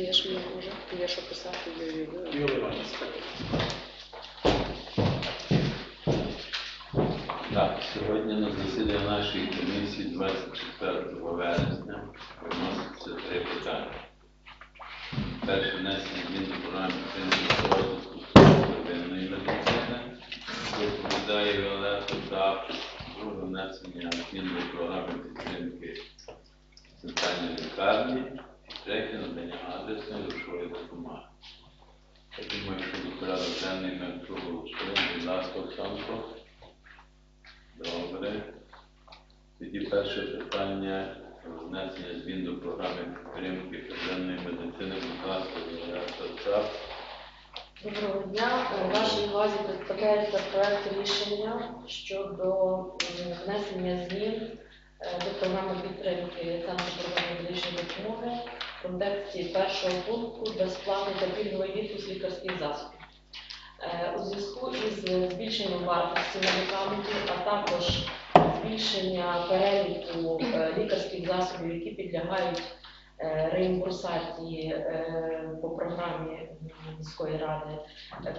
Даєш мені вже, є що писати. Юлія Іванівна. Так, сьогодні на засіданні нашої комісії 24 вересня виноситься три питання. Перше внесення змін до програми підтримки розвитку первинної медицини, доповідає Віолетта та друге внесення змін до програми підтримки центральної лікарні, третє надання адресної грошової допомоги. Я думаю, що до порядок денний ми. Будь ласка, Олександро. Добре. Тоді перше питання про внесення змін до програми підтримки первинної медицини, будь ласка, Доброго дня. Е, Вашій увазі представляється проект рішення щодо е, внесення змін е, до програми підтримки Центру медичної допомоги в контексті першого пункту безплатний та пільговий відпуск лікарських засобів. Е, У зв'язку із збільшенням вартості медикаментів, а також збільшення переліку е, лікарських засобів, які підлягають е, реімбурсації по програмі міської ради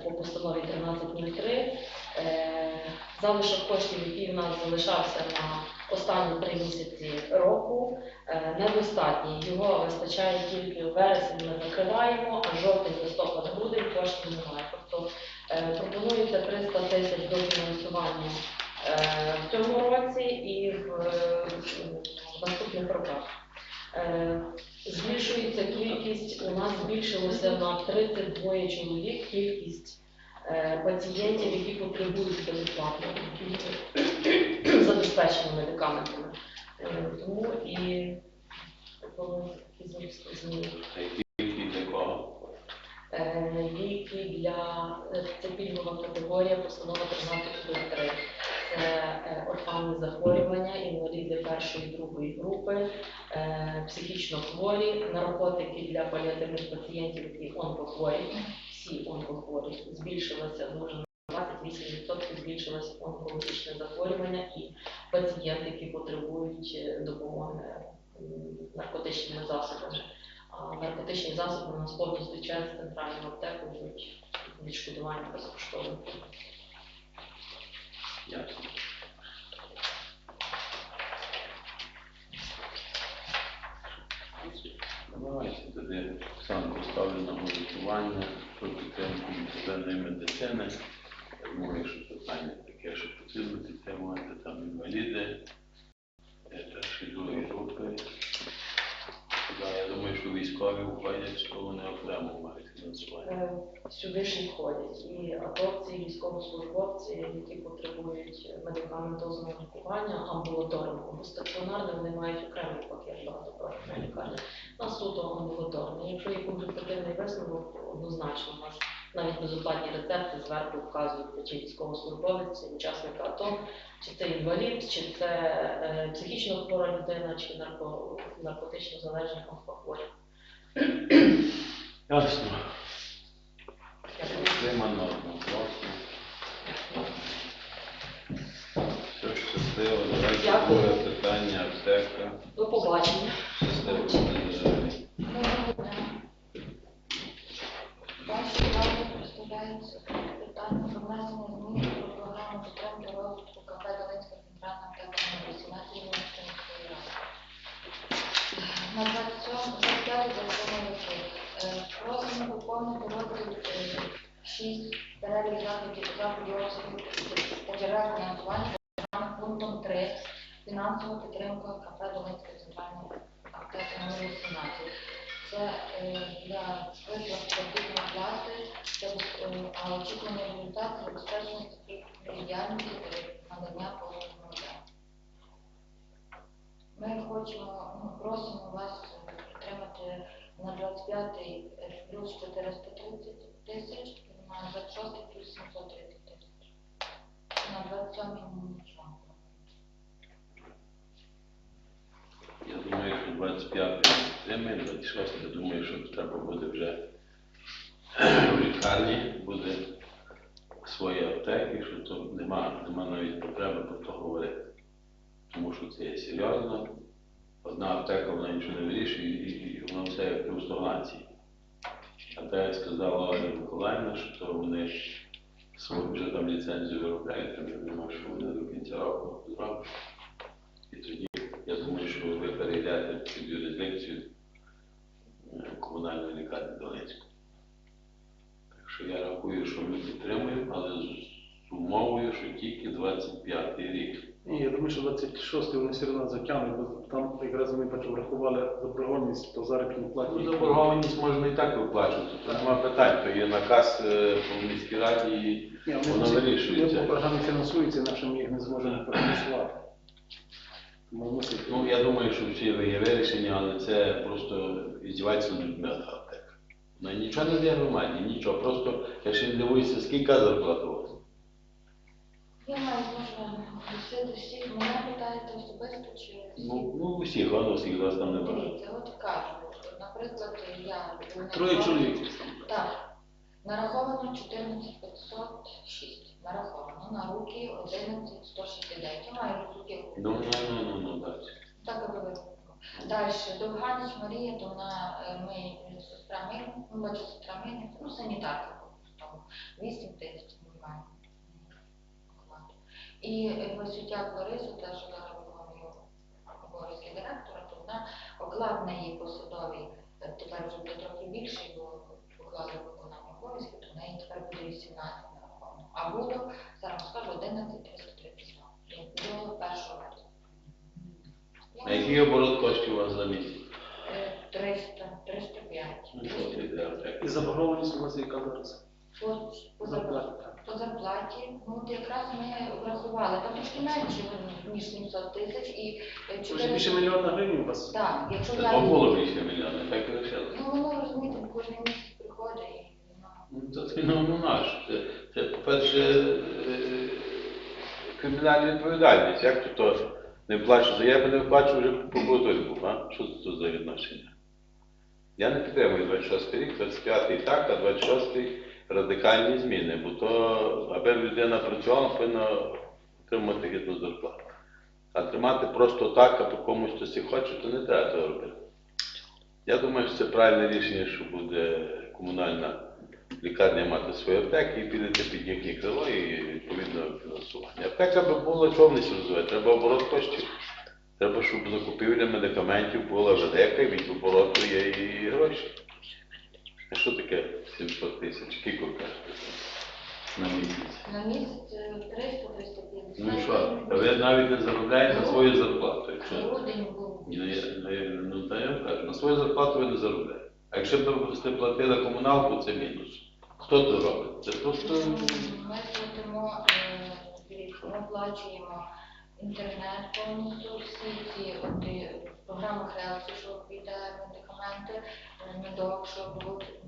по постанові 1303. Е, Залишок коштів, який в нас залишався на останні три місяці року, е, недостатній. Його вистачає тільки в вересень ми закриваємо, а жовтень, листопад, грудень коштів немає. Тобто е, пропонується 300 тисяч до фінансування е, в цьому році і в, наступних роках. Збільшується кількість, у нас збільшилося на 32 чоловік кількість пацієнтів, які потребують безоплатно забезпечення медикаментами. Е, Тому і зміни-. Які для кого? Е, Ліки для е, це пільгова категорія, постанова 13.3. Це орфанні захворювання, інваліди першої і другої групи, психічно хворі, наркотики для паліативних пацієнтів, які онкохворі, всі онкохворі. Збільшилося дуже на 28% збільшилося онкологічне захворювання і пацієнти, які потребують е, допомоги наркотичними засобами. А наркотичні засоби у нас повністю через центральну аптеку будуть відшкодування безкоштовно. Ясно. Давайте тоді сам поставлю на голосування про підтримку медицини. Я думаю, що питання таке, що потрібно підтримувати там інваліди, першої другої групи. Да, я думаю, що військові входять, що вони окремо мають фінансування. Е, Сюди ж входять і атовці, і військовослужбовці, які потребують медикаментозного лікування амбулаторного або стаціонарне, вони мають окремий пакет багатопрофільної лікарні. На суто амбулаторний. Якщо є консультативний висновок, однозначно нас навіть безоплатні рецепти зверху вказують, чи військовослужбовець, чи учасник АТО, чи це інвалід, чи це е, психічно хвора людина, чи нарко, наркотично залежний онкохворий. Ясно. Дякую. Підтримано. Все щасливо. Давайте Дякую. друге питання аптека. До побачення. Щасливо. Е, Доброго дня. Вашій увазі представляється питання про внесення змін до програми підтримки розвитку КП Долинська центральна аптека номер 18 Вінницької міської ради. На 27 закону роки просимо поповнити розділ 6 перелік заходів заходів обсягів та джерел фінансування програми пунктом 3 фінансова підтримка КП Долинська центральна аптека номер 18. Це е, для виплат заробітної плати, е, а очікуваний результат забезпечення такої діяльності надання послуг громадян. Ми хочемо, ну, просимо вас підтримати на 25-й е, плюс 430 тисяч на 26-й плюс 730 тисяч. На 27-й нічого. Я думаю, що 25 підтримує, 26 я думаю, що треба буде вже в лікарні, буде свої аптеки, що то нема, нема навіть потреби про то говорити. Тому що це є серйозно. Одна аптека вона нічого не вирішує, і, і воно все як при стогнації. А так як сказала Ольга Миколаївна, що вони свою вже там ліцензію виробляють, тому я думаю, що вони до кінця року зроблять. І тоді, я думаю, що ви перейдете під юрисдикцію е, комунальної лікарні Донецької. Так що я рахую, що ми підтримуємо, але з умовою, що тільки 25-й рік. Ні, я думаю, що 26-й вони все одно затягнуть, бо там якраз вони бачу, врахували заборгованість по заробітній платі. Ну, заборгованість можна і так виплачувати, тут нема питань, то є наказ е, по міській раді і Ні, вони Воно всі- вирішується. вони по програмі фінансуються, інакше ми їх не зможемо профінансувати. Мусить. Ну, я думаю, що всі є вирішення, але це просто іздівається над людьми аптека. Ну, нічого не дає громаді, нічого. Просто я ще не дивуюся, скільки зарплата у вас. Я маю зможу оголосити всіх, мене питаєте особисто чи Ну, ну усіх, воно всіх вас там немає. Дивіться, от кажу, наприклад, я Троє чоловік. Так, нараховано 14506, нараховано на руки 11169. Я маю руки. Ну, ну, ну, ну, ну, так. Так аби. Далі, Довганіч Марія, то вона, е, ми сестра Мирна, ну, бачу, сестра Мирна, ну, санітарка по-простому, 8 тисяч оклад. І е, Васютяк Ларису, теж зараз обов'язки директора, то вона оклад на її посадовий, е, тепер вже буде трохи більший, бо поклали виконання обов'язків, то в неї тепер буде 18 нараховано. А було, зараз скажу, 11 332 до 1 вересня. А який оборот коштів у вас за місяць? Е, 300, 305. Ну, що аптека? І заборгованість у вас яка зараз? По, по, Зарплата. зарплаті, по зарплаті, ну от якраз ми врахували, там трошки менше, ніж 700 тисяч і е, вже більше мільйона гривень у вас? Так, якщо Це взяти, то більше мільйона, так і лишилося. ну воно розумієте, кожен місяць приходить і ну, Ну, Це це, ну, ну наш. Це, це по-перше, е, кримінальна відповідальність. Як то не плачу я би не виплачу вже прокуратурі був, а? Що це тут за відношення? Я не підтримую 26 рік, 25-й так, а 26-й радикальні зміни, бо то, аби людина працювала, повинна отримати гідну зарплату. А тримати просто так, аби комусь хтось і хоче, то не треба того робити. Я думаю, що це правильне рішення, що буде комунальна лікарня мати свої аптеки і підете під їхнє крило і відповідно фінансування. Аптека би була човнисть розвивати, треба оборот коштів. Треба, щоб закупівля медикаментів була велика, і від обороту є і гроші. А що таке 700 тисяч? Скільки кажете? На місяць. на місяць е, 300 350 Ну і що? Та ви навіть не заробляєте на свою зарплату. Якщо... Грудень був. Ну, я, ну, я- ну, та я вам кажу, на свою зарплату ви не заробляєте. А якщо б ви сте платили комуналку, це мінус. Хто це робить? Це просто Ми платимо, е, дивіться, ми оплачуємо інтернет повністю, всі ці от, е, програми Хелсі, що піде медикаменти, е, медок, що будуть.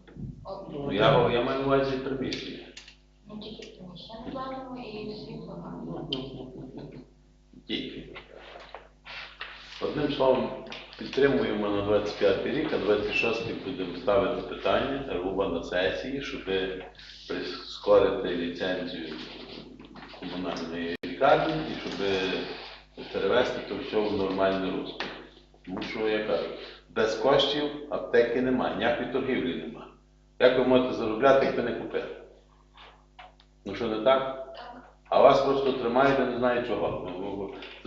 от, ну, я, я маю на увазі приміщення. Ну, тільки приміщення не платимо і світло. Ну, Тільки. Одним словом, підтримуємо на 25 рік, а 26 будемо ставити питання Руба на сесії, щоб прискорити ліцензію комунальної лікарні і щоб перевести то все в нормальне русло. Тому що я кажу, без коштів аптеки немає, ніякої торгівлі немає. Як ви можете заробляти, як ви не купили? Ну що не так? А вас просто тримають, я не знаю чого.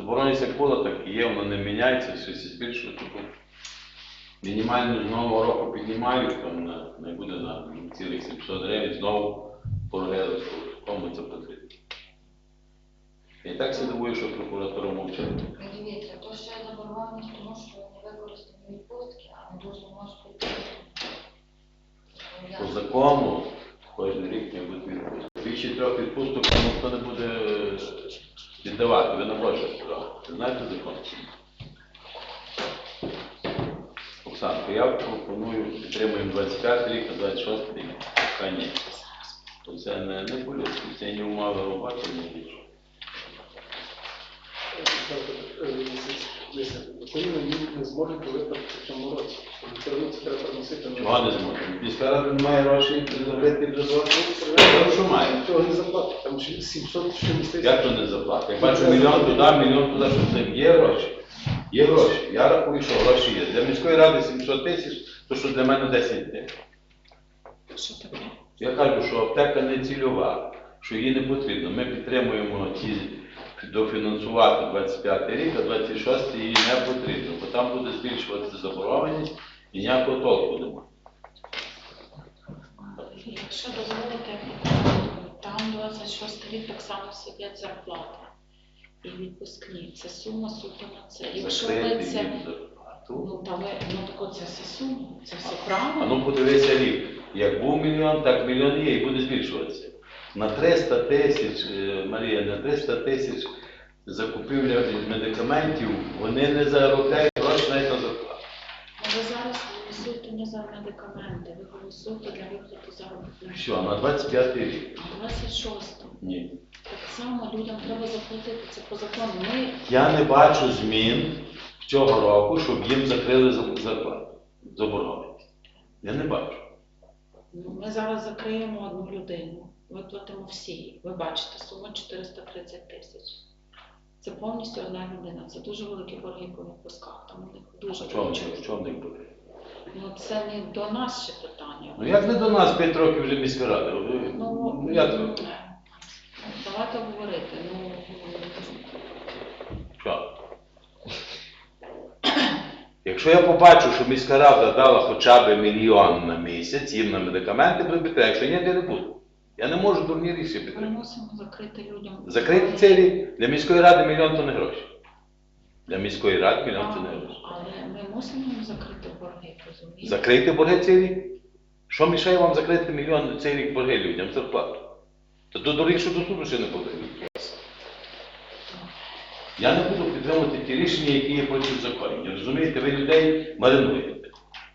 Ну, Заборонність як було, так і є, воно не міняється, і збільшує. Мінімальну з нового року піднімають, там на, не буде на цілих 700 гривень, знову порогили, кому це потрібно. І так се дивую, що прокуратура. Ну, Дивіться, то ще заборгованість, тому що не використані відпустки, а не дуже можуть По закону кожен рік має бути відпустка. Більше трьох відпусток там ніхто не буде віддавати, ви не можете право. Знаєте закон? Оксанко, я пропоную, підтримуємо 25 рік, а 26 рік. Та ні. То це не, не по-людськи, це не умови роботи, ні нічого. Україна не зможете виплатити в цьому році. Чого не зможемо? Міська рада не має грошей зробити бюджет. Що має? Цього не заплатить, там ще 700 чимось тисяч. Як то не заплати? Я бачу мільйон туди, мільйон туди, що це є гроші. Є гроші. Я рахую, що гроші є. Для міської ради 700 тисяч, то що для мене 10 тисяч. Що таке? Я кажу, що аптека не цільова, що її не потрібно. Ми підтримуємо ті дофінансувати 25 рік, а 26 її не потрібно, бо там буде збільшуватися заборгованість і ніякого толку немає. Якщо дозволите, там 26 рік так само сидять зарплати і відпускні. Це сума суто на це. Якщо ви це, ну та ви, ну так оце все сума, це все А правильно. ну подивися рік. Як був мільйон, так мільйон є і буде збільшуватися. На 300 тисяч, е, Марія, на 300 тисяч закупівля медикаментів, вони не заробляють гроші на Ви зараз голосуєте не за медикаменти, ви голосуєте для виплати заробітної. Що, на 25 рік? А 26 Ні. так само людям треба заплатити це по закону. Ми Я не бачу змін цього року, щоб їм закрили за- зарплату, заборгованість. Я не бачу. Ну, Ми зараз закриємо одну людину, виплатимо всі. Ви бачите, сума 430 тисяч. Це повністю одна людина. Це дуже великі борги по відпусках. Там у них дуже В чому, в чому не буде? Ну це не до нас ще питання. Ну як не до нас 5 років вже міська рада? Ви- Ну, Ну, я ну, тут. давайте говорити. Ну, Що? Якщо я побачу, що міська рада дала хоча б мільйон на місяць їм на медикаменти, буду підтримати. Якщо ні, я не буду. Я не можу дурні рішення ми підтримати. мусимо закрити людям. Закрити цей рік. Для міської ради мільйон то не гроші. Для міської ради мільйон це не гроші. Але ми мусимо їм закрити борги, розумієте? Закрийте борги цей рік. Що мішає вам закрити мільйон цей рік борги людям зарплату? Та до доріг, що до суду ще не подають. Я не буду підтримувати ті рішення, які є проти законів. Розумієте, ви людей маринуєте.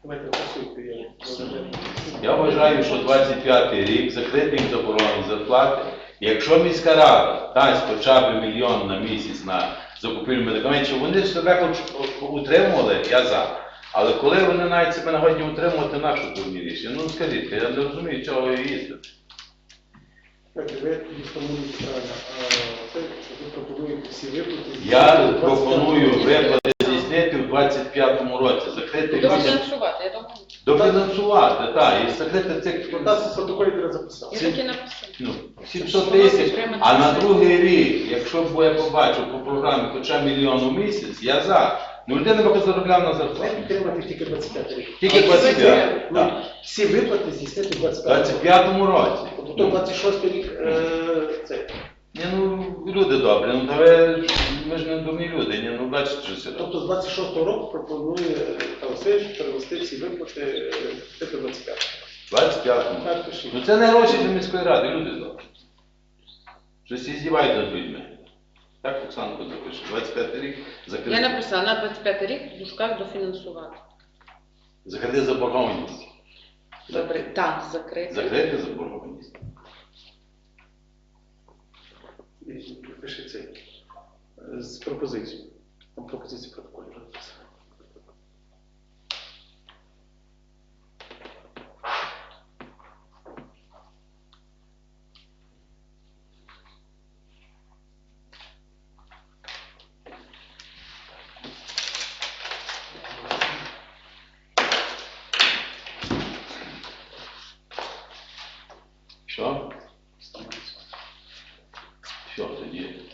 Давайте голосуйте, я розгляну. Я вважаю, що 25 й рік закрити їм зарплати. Якщо міська рада дасть хоча б мільйон на місяць на закупівлю медикаментів, вони себе хоч утримували, я за. Але коли вони навіть себе нагодні утримувати, нашу дурні рішення? Ну скажіть, я не розумію, чого її їздити. Так, ви правильно. А, Це, ви пропонуєте всі виплати. Я здійснити в 25 пропоную виплати здійснити 25-му році, закрити людям, Дофінансувати, я думаю. дофінансувати, так, і закрити цих нас в протоколі треба записати. Я таки написала. ну, 700 тисяч, а на другий рік, якщо б я побачив по програмі хоча мільйон у місяць, я за. Ну людина би заробляв на Ми зарплату. підтримати тільки 25 рік. Тільки 25. Ну, Так. Всі виплати здійснити в У 25 році. 25-му році. Тобто то 26 рік е, це. Ні, ну люди добрі, ну та ви, ми ж не дурні люди, ні, ну бачите, що сюди. Тобто з 26 року пропонує е, перевести всі виплати е, тільки 25. 25-му. Так, пишіть. Ну це не гроші для міської ради, люди добрі. Щось і здівають над людьми. Так Оксанко запише. 25 рік закрити. Я написала на 25 рік в дужках дофінансувати. Закрити заборгованість. Добре, так, закрити. Закрити заборгованість. І Пиши цей. е, З пропозицією. Пропозиції протоколів протоколі розписано. Що? Що тоді?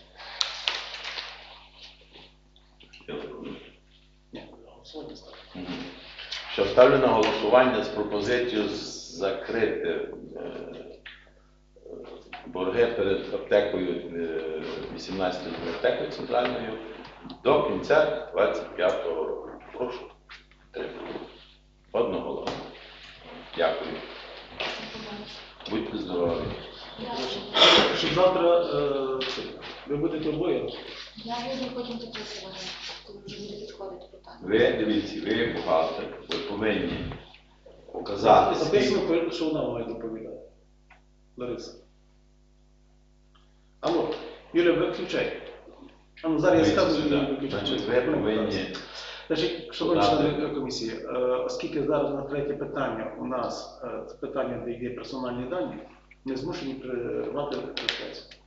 Я зрозумів. Ні, ставимо. Що ставлю на голосування з пропозицією закрити е, е, борги перед аптекою, е, 18 аптекою центральною до кінця 25-го року. Прошу. підтримати. Одноголосно. Дякую. Будьте здорові. Щоб завтра е, ви будете обоє. Я буду потім дописувати, коли вже. Ви дивіться, ви як бухгалтер, ви повинні показати. Записано, що вона має доповідати. Лариса. Алло, Юля, виключай. А ну зараз я скажу, виключу. Значить, ви повинні Значить, члени комісії, е, оскільки зараз на третє питання у нас е, це питання, де є персональні дані, ми змушені перервати трансляцію.